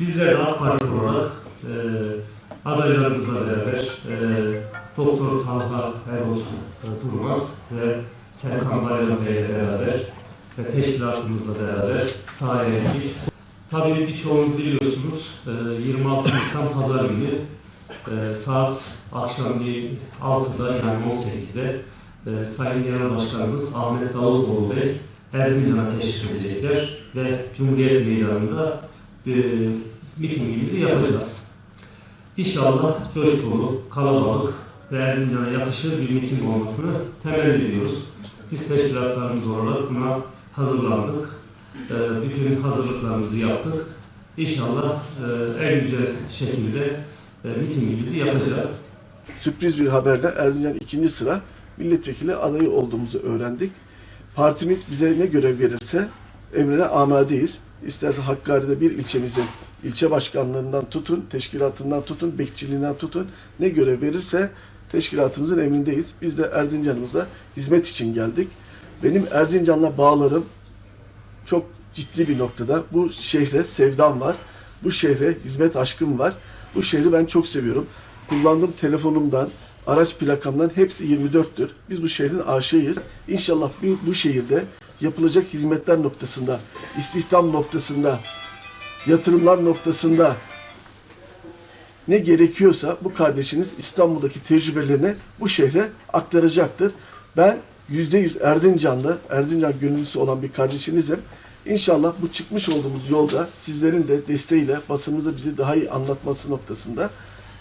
Bizler AK Parti olarak e, adaylarımızla beraber e, Doktor Talha Erolsun e, Durmaz ve Serkan Bayram Bey'le beraber ve teşkilatımızla beraber sahaya indik. Tabii birçoğunuz biliyorsunuz e, 26 Nisan Pazar günü e, saat akşam 6'da yani 18'de e, Sayın Genel Başkanımız Ahmet Davutoğlu Bey Erzincan'a teşrif edecekler ve Cumhuriyet Meydanı'nda bir mitingimizi yapacağız. İnşallah coşkulu, kalabalık ve Erzincan'a yakışır bir miting olmasını temenni ediyoruz. Biz teşkilatlarımız olarak buna hazırlandık. Ee, Bütün hazırlıklarımızı yaptık. İnşallah e, en güzel şekilde e, mitingimizi yapacağız. Sürpriz bir haberle Erzincan ikinci sıra milletvekili adayı olduğumuzu öğrendik. Partimiz bize ne görev verirse emrine amadeyiz. İsterse Hakkari'de bir ilçemizin ilçe başkanlığından tutun, teşkilatından tutun, bekçiliğinden tutun ne görev verirse teşkilatımızın emrindeyiz. Biz de Erzincan'ımıza hizmet için geldik. Benim Erzincan'la bağlarım çok ciddi bir noktada. Bu şehre sevdam var. Bu şehre hizmet aşkım var. Bu şehri ben çok seviyorum. Kullandığım telefonumdan, araç plakamdan hepsi 24'tür. Biz bu şehrin aşığıyız. İnşallah bu, bu şehirde yapılacak hizmetler noktasında, istihdam noktasında, yatırımlar noktasında ne gerekiyorsa bu kardeşiniz İstanbul'daki tecrübelerini bu şehre aktaracaktır. Ben %100 Erzincanlı, Erzincan gönüllüsü olan bir kardeşinizim. İnşallah bu çıkmış olduğumuz yolda sizlerin de desteğiyle basınımıza bizi daha iyi anlatması noktasında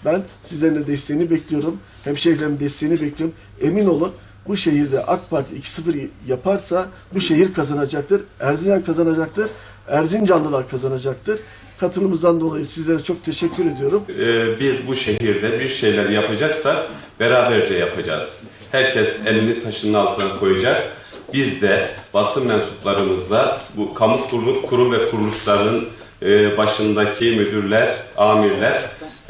ben sizlerin de desteğini bekliyorum. Hemşehrilerimin desteğini bekliyorum. Emin olun bu şehirde AK Parti 2-0 yaparsa bu şehir kazanacaktır. Erzincan kazanacaktır. Erzincanlılar kazanacaktır. Katılımınızdan dolayı sizlere çok teşekkür ediyorum. Ee, biz bu şehirde bir şeyler yapacaksak beraberce yapacağız. Herkes elini taşının altına koyacak. Biz de basın mensuplarımızla bu kamu kurum, kurum ve kuruluşlarının e, başındaki müdürler, amirler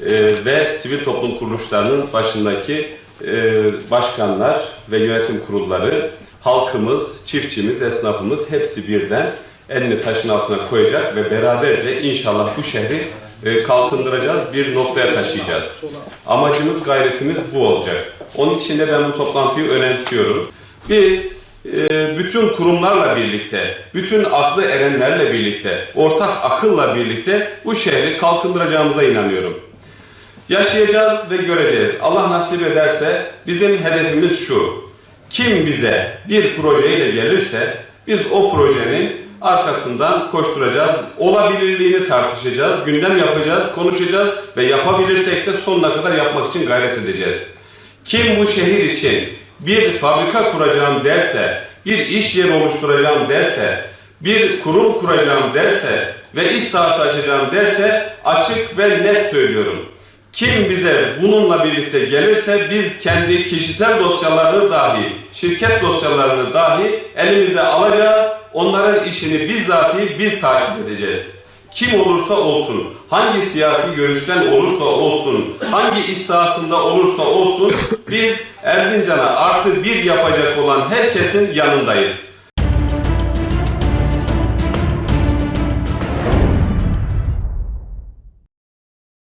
e, ve sivil toplum kuruluşlarının başındaki e, başkanlar ve yönetim kurulları, halkımız, çiftçimiz, esnafımız hepsi birden elini taşın altına koyacak ve beraberce inşallah bu şehri e, kalkındıracağız, bir noktaya taşıyacağız. Amacımız, gayretimiz bu olacak. Onun için de ben bu toplantıyı önemsiyorum. Biz e, bütün kurumlarla birlikte, bütün aklı erenlerle birlikte, ortak akılla birlikte bu şehri kalkındıracağımıza inanıyorum. Yaşayacağız ve göreceğiz. Allah nasip ederse bizim hedefimiz şu. Kim bize bir projeyle gelirse biz o projenin arkasından koşturacağız. Olabilirliğini tartışacağız, gündem yapacağız, konuşacağız ve yapabilirsek de sonuna kadar yapmak için gayret edeceğiz. Kim bu şehir için bir fabrika kuracağım derse, bir iş yeri oluşturacağım derse, bir kurum kuracağım derse ve iş sahası açacağım derse açık ve net söylüyorum. Kim bize bununla birlikte gelirse biz kendi kişisel dosyalarını dahi, şirket dosyalarını dahi elimize alacağız. Onların işini bizzatihi biz takip edeceğiz. Kim olursa olsun, hangi siyasi görüşten olursa olsun, hangi iş sahasında olursa olsun biz Erzincan'a artı bir yapacak olan herkesin yanındayız.